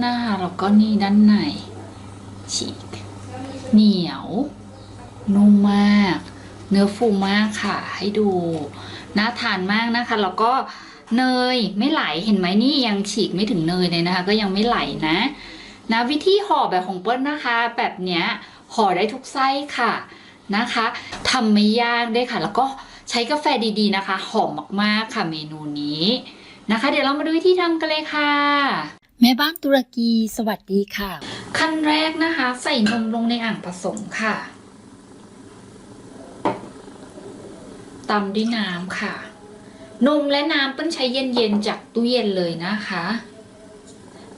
หนะคะแล้วก็นี่ด้านในฉีก เหนียว นุ่มมาก เนื้อฟูมากค่ะ ให้ดู น่าทานมากนะคะ แล้วก็เนยไม่ไหลเห็นไหมนี่ยังฉีกไม่ถึงเนยเลยนะคะ ก็ยังไม่ไหลนะนะวิธีห่อแบบของเปิ้ลนะคะ แบบเนี้ยห่อได้ทุกไส้ค่ะนะคะทำไม่ยากได้ค่ะ แล้วก็ใช้กาแฟดีๆนะคะ หอมมากๆค่ะเมนูนี้นะคะ เดี๋ยวเรามาดูวิธีทำกันเลยค่ะ แม่บ้านตุรกีสวัสดีค่ะ ขั้นแรกนะคะ ใส่นมลงในอ่างผสมค่ะตำด้วยน้ำค่ะ นมและน้ำเปิ้ลใช้เย็นๆจากตู้เย็นเลยนะคะ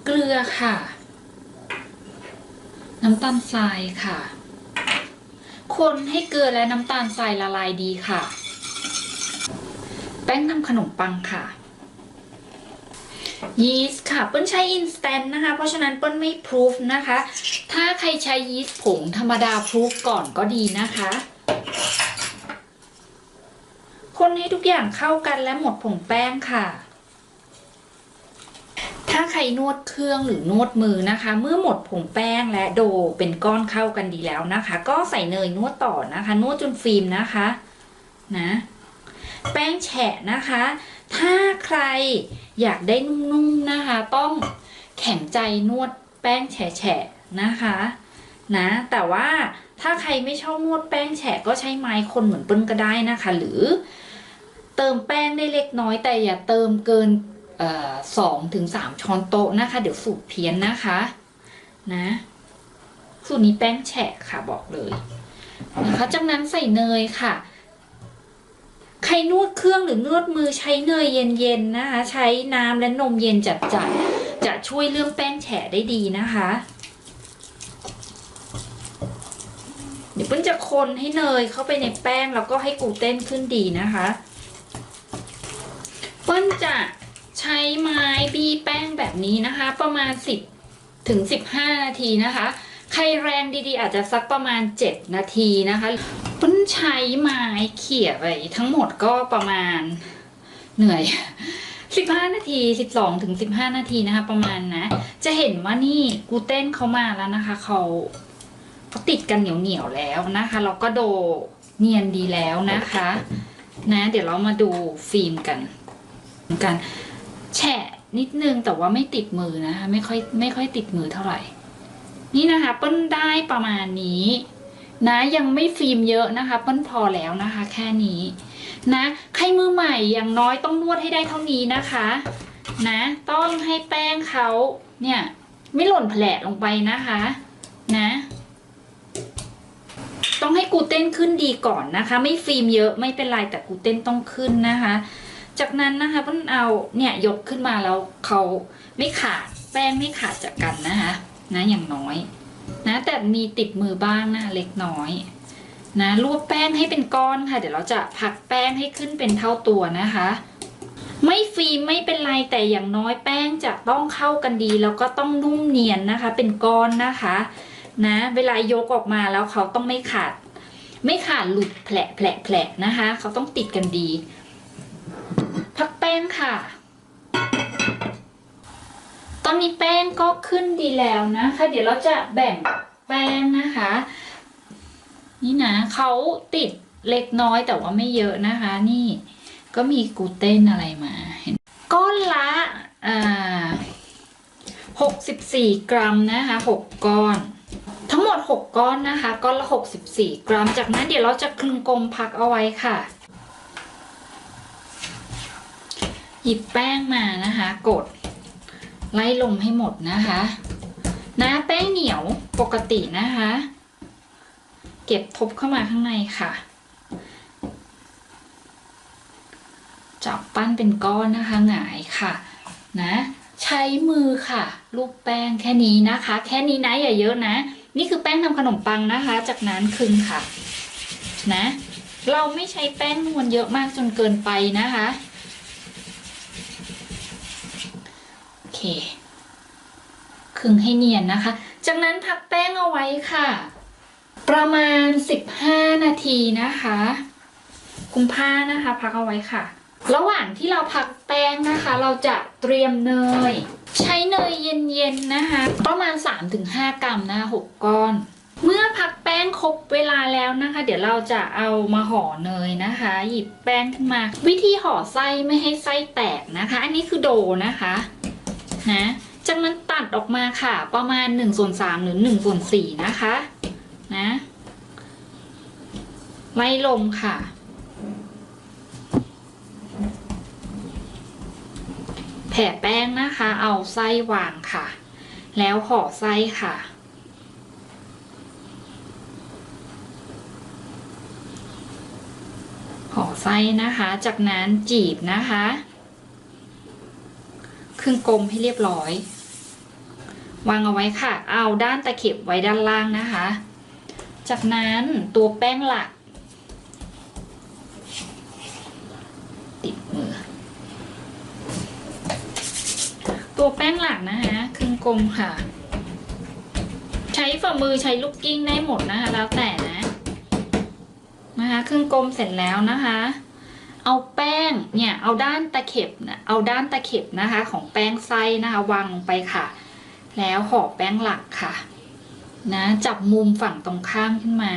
เกลือค่ะ น้ำตาลทรายค่ะ คนให้เกลือและน้ำตาลทรายละลายดีค่ะ แป้งทำขนมปังค่ะ ยีสต์ค่ะเปิ้ลใช้อินสแตนต์นะคะ เพราะฉะนั้นเปิ้ลไม่พรูฟนะคะ ถ้าใครใช้ยีสต์ผงธรรมดาพรูฟก่อนก็ดีนะคะ คนให้ทุกอย่างเข้ากันและหมดผงแป้งค่ะ ถ้าใครนวดเครื่องหรือนวดมือนะคะ เมื่อหมดผงแป้งและโดเป็นก้อนเข้ากันดีแล้วนะคะ ก็ใส่เนยนวดต่อนะคะ นวดจนฟิล์มนะคะ นะ แป้งแฉะนะคะ ถ้าใครอยากได้นุ่มๆนะคะ ต้องแข็งใจนวดแป้งแฉะๆนะคะนะแต่ว่าถ้าใครไม่ชอบนวดแป้งแฉะก็ใช้ไม้คนเหมือนเปิ้ลก็ได้นะคะ หรือเติมแป้งได้เล็กน้อยแต่อย่าเติมเกินสองถึงสามช้อนโต๊ะนะคะ เดี๋ยวสูตรเพี้ยนนะคะนะสูตรนี้แป้งแฉะค่ะบอกเลยนะคะจากนั้นใส่เนยค่ะ รนวดเครื่องหรือนวดมือใช้เนยเย็นๆนะคะ ใช้น้ำและนมเย็นจัดๆ จะช่วยเรื่องแป้งแฉะได้ดีนะคะ เดี๋ยวเปิ้ลจะคนให้เนยเข้าไปในแป้งแล้วก็ให้กลูเต้นขึ้นดีนะคะเปิ้ลจะใช้ไม้บี้แป้งแบบนี้นะคะ ประมาณ 10ถึง15 นาทีนะคะ ใครแรงดีๆ อาจจะสักประมาณ 7 นาทีนะคะปิ้ลใช้ไม้เขี่ยไปทั้งหมดก็ประมาณเหนื่อย 15 นาที 12ถึง15 นาทีนะคะ ประมาณนะ จะเห็นว่านี่กูเต้นเขามาแล้วนะคะเขาเขาติดกันเหนียวๆแล้วนะคะแล้วก็โดเนียนดีแล้วนะคะ นะ เดี๋ยวเรามาดูฟิล์มกันกัน แฉะนิดนึงแต่ว่าไม่ติดมือนะคะไม่ค่อยไม่ค่อยติดมือเท่าไหร่ นี่นะคะเปิ้ลได้ประมาณนี้นะยังไม่ฟิล์มเยอะนะคะเปิ้ลพอแล้วนะคะ แค่นี้นะใครมือใหม่อย่างน้อยต้องนวดให้ได้เท่านี้นะคะ นะ ต้องให้แป้งเขาเนี่ย ไม่หล่นแผลลงไปนะคะ นะ ต้องให้กูเต้นขึ้นดีก่อนนะคะ ไม่ฟิล์มเยอะไม่เป็นไรแต่กูเต้นต้องขึ้นนะคะ จากนั้นนะคะเพิ่นเอาเนี่ยยกขึ้นมาแล้วเขาไม่ขาดแป้งไม่ขาดจากกันนะคะ นะอย่างน้อย นะแต่มีติดมือบ้างนะเล็กน้อยนะรวบแป้งให้เป็นก้อนค่ะ เดี๋ยวเราจะพักแป้งให้ขึ้นเป็นเท่าตัวนะคะ ไม่ฟิล์มไม่เป็นไรแต่อย่างน้อยแป้งจะต้องเข้ากันดี แล้วก็ต้องนุ่มเนียนนะคะ เป็นก้อนนะคะ นะ เวลายกออกมาแล้วเขาต้องไม่ขาด ไม่ขาดหลุดแผลแผลแผลนะคะ เขาต้องติดกันดี พักแป้งค่ะ อนนี้แป้งก็ขึ้นดีแล้วนะคะ เดี๋ยวเราจะแบ่งแป้งนะคะ นี่นะเขาติดเล็กน้อยแต่ว่าไม่เยอะนะคะ นี่ก็มีกูเตนอะไรมาเห็นก้อนละอ่าหกสิบสี่กรัมนะคะหกก้อน ทั้งหมดหกก้อนนะคะ ก้อนละหกสิบสี่กรัม จากนั้นเดี๋ยวเราจะคลึงกลมพักเอาไว้ค่ะ หยิบแป้งมานะคะ กด ไล่ลมให้หมดนะคะนะแป้งเหนียวปกตินะคะ เก็บทบเข้ามาข้างในค่ะจับปั้นเป็นก้อนนะคะหงายค่ะนะใช้มือค่ะลูบแป้งแค่นี้นะคะ แค่นี้นะอย่าเยอะนะ นี่คือแป้งทำขนมปังนะคะ จากนั้นคึงค่ะนะ เราไม่ใช้แป้งนวลเยอะมากจนเกินไปนะคะ โอเคคลึงให้เนียนนะคะ จากนั้นพักแป้งเอาไว้ค่ะ ประมาณ 15 นาทีนะคะ คุมผ้านะคะ พักเอาไว้ค่ะ ระหว่างที่เราพักแป้งนะคะ เราจะเตรียมเนย ใช้เนยเย็นๆนะคะ ประมาณ 3-5 กรัมนะคะ6ก้อนเมื่อพักแป้งครบเวลาแล้วนะคะ เดี๋ยวเราจะเอามาห่อเนยนะคะ หยิบแป้งขึ้นมา วิธีห่อไส้ไม่ให้ไส้แตกนะคะ อันนี้คือโดนะคะ นะ จากนั้นตัดออกมาค่ะ ประมาณ1ส่วน3หรือ1ส่วน4นะคะ นะไล่ลงค่ะ แผ่แป้งนะคะ เอาไส้วางค่ะ แล้วห่อไส้ค่ะห่อไส้นะคะ จากนั้นจีบนะคะ ครึ่งกลมให้เรียบร้อย วางเอาไว้ค่ะ เอาด้านตะเข็บไว้ด้านล่างนะคะ จากนั้นตัวแป้งหลัก ติดมือ ตัวแป้งหลักนะคะครึ่งกลมค่ะ ใช้ฝ่ามือใช้ลูกกิ้งได้หมดนะคะ แล้วแต่นะ นะคะครึ่งกลมเสร็จแล้วนะคะ เอาแป้งเนี่ยเอาด้านตะเข็บนะเอาด้านตะเข็บนะคะ ของแป้งไส้นะคะวางลงไปค่ะ แล้วห่อแป้งหลักค่ะ นะจับมุมฝั่งตรงข้ามขึ้นมา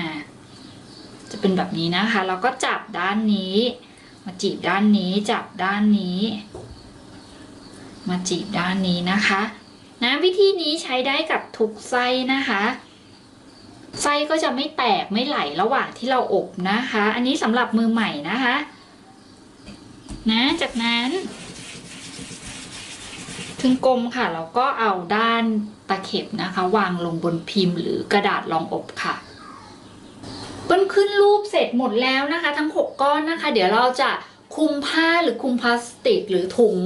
จะเป็นแบบนี้นะคะ แล้วก็จับด้านนี้ มาจีบด้านนี้จับด้านนี้ มาจีบด้านนี้นะคะ นะวิธีนี้ใช้ได้กับทุกไส้นะคะไส้ก็จะไม่แตกไม่ไหลระหว่างที่เราอบนะคะ อันนี้สำหรับมือใหม่นะคะ นะ จากนั้น ถึงกลมค่ะ เราก็เอาด้านตะเข็บนะคะ วางลงบนพิมพ์หรือกระดาษรองอบค่ะเปิ้ลขึ้นรูปเสร็จหมดแล้วนะคะ ทั้ง 6 ก้อนนะคะ เดี๋ยวเราจะคลุมผ้าหรือคลุมพลาสติกหรือถุง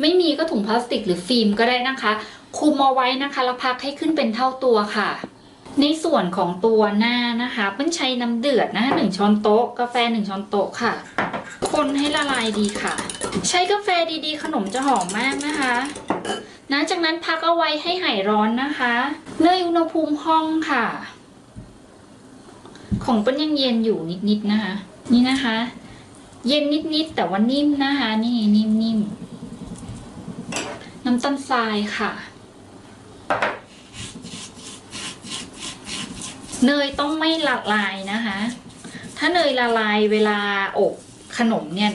ไม่มีก็ถุงพลาสติกหรือฟิล์มก็ได้นะคะคลุมเอาไว้นะคะแล้วพักให้ขึ้นเป็นเท่าตัวค่ะ ในส่วนของตัวหน้านะคะเปิ้ลใช้น้ำเดือดนะคะหนึ่งช้อนโต๊ะกาแฟหนึ่งช้อนโต๊ะค่ะ คนให้ละลายดีค่ะ ใช้กาแฟดีๆ ขนมจะหอมมากนะคะนะจากนั้นพักเอาไว้ให้หายร้อนนะคะเนยอุณหภูมิห้องค่ะ ของเปิ้ลยังเย็นอยู่นิดๆนะคะ นี่นะคะ เย็นนิดๆแต่ว่านิ่มนะคะ นี่นิ่มๆน้ำตาลทรายค่ะ เนยต้องไม่ละลายนะคะ ถ้าเนยละลายเวลาอบขนมเนี่ย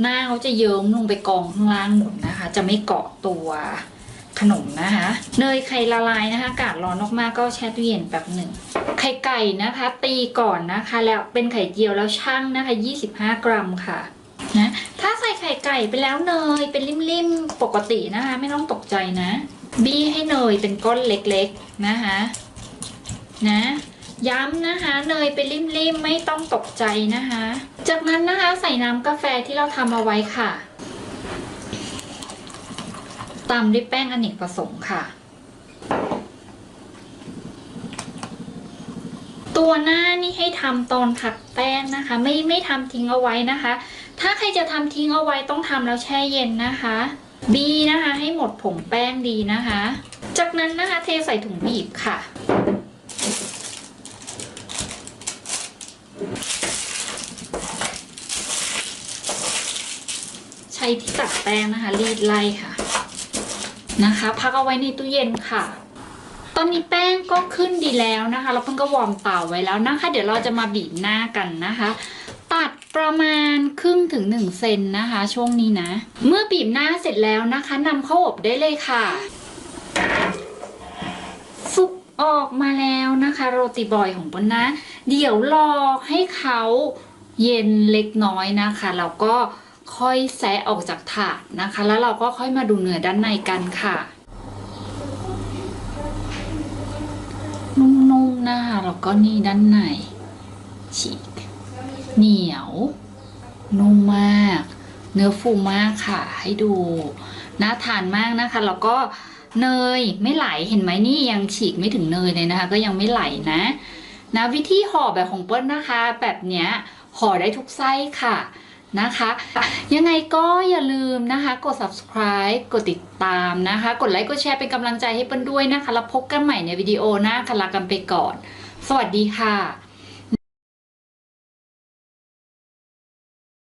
หน้าเขาจะเยิ้มลงไปกองข้างล่างหมดนะคะ จะไม่เกาะตัวขนมนะคะ เนยไข่ละลายนะคะอากาศร้อนมากๆก็แช่ตู้เย็นแป๊บหนึ่งไข่ไก่นะคะ ตีก่อนนะคะ แล้วเป็นไข่เจียวแล้วชั่งนะคะ 25 กรัมค่ะนะถ้าใส่ไข่ไก่ไปแล้วเนยเป็นริมๆปกตินะคะ ไม่ต้องตกใจนะ บี้ให้เนยเป็นก้อนเล็กๆนะคะนะ ย้ำนะคะ เนยเป็นริมๆไม่ต้องตกใจนะคะ จากนั้นนะคะใส่น้ำกาแฟที่เราทำเอาไว้ค่ะตามด้วยแป้งอเนกประสงค์ค่ะ ตัวหน้านี่ให้ทำตอนผัดแป้งนะคะ ไม่ไม่ทำทิ้งเอาไว้นะคะ ถ้าใครจะทำทิ้งเอาไว้ต้องทำแล้วแช่เย็นนะคะบีนะคะให้หมดผงแป้งดีนะคะ จากนั้นนะคะเทใส่ถุงบีบค่ะ ใช้ที่ตักแป้งนะคะ รีดไล่ค่ะ นะคะ พักเอาไว้ในตู้เย็นค่ะ ตอนนี้แป้งก็ขึ้นดีแล้วนะคะ แล้วเพิ่งก็วอร์มเตาไว้แล้วนะคะ เดี๋ยวเราจะมาบีบหน้ากันนะคะตัดประมาณครึ่งถึง1เซนนะคะ ช่วงนี้นะ เมื่อบีบหน้าเสร็จแล้วนะคะนำเข้าอบได้เลยค่ะ ออกมาแล้วนะคะ โรตีบอยของปนนะ เดี๋ยวรอให้เขาเย็นเล็กน้อยนะคะแล้วก็ค่อยแซะออกจากถาดนะคะ แล้วเราก็ค่อยมาดูเนื้อด้านในกันค่ะนุ่มๆนะคะแล้วก็นี่ด้านในฉีกเหนียว นุ่มมาก เนื้อฟูมากค่ะ ให้ดูน่าทานมากนะคะ แล้วก็ เนยไม่ไหลเห็นไหมนี่ยังฉีกไม่ถึงเนยเลยนะคะ ก็ยังไม่ไหลนะนะวิธีห่อแบบของเปิ้ลนะคะ แบบเนี้ยห่อได้ทุกไส้ค่ะนะคะ ยังไงก็อย่าลืมนะคะ กด subscribe กดติดตามนะคะ กดไลค์กดแชร์เป็นกำลังใจให้เปิ้ลด้วยนะคะ แล้วพบกันใหม่ในวิดีโอหน้าค่ะลากันไปก่อน สวัสดีค่ะ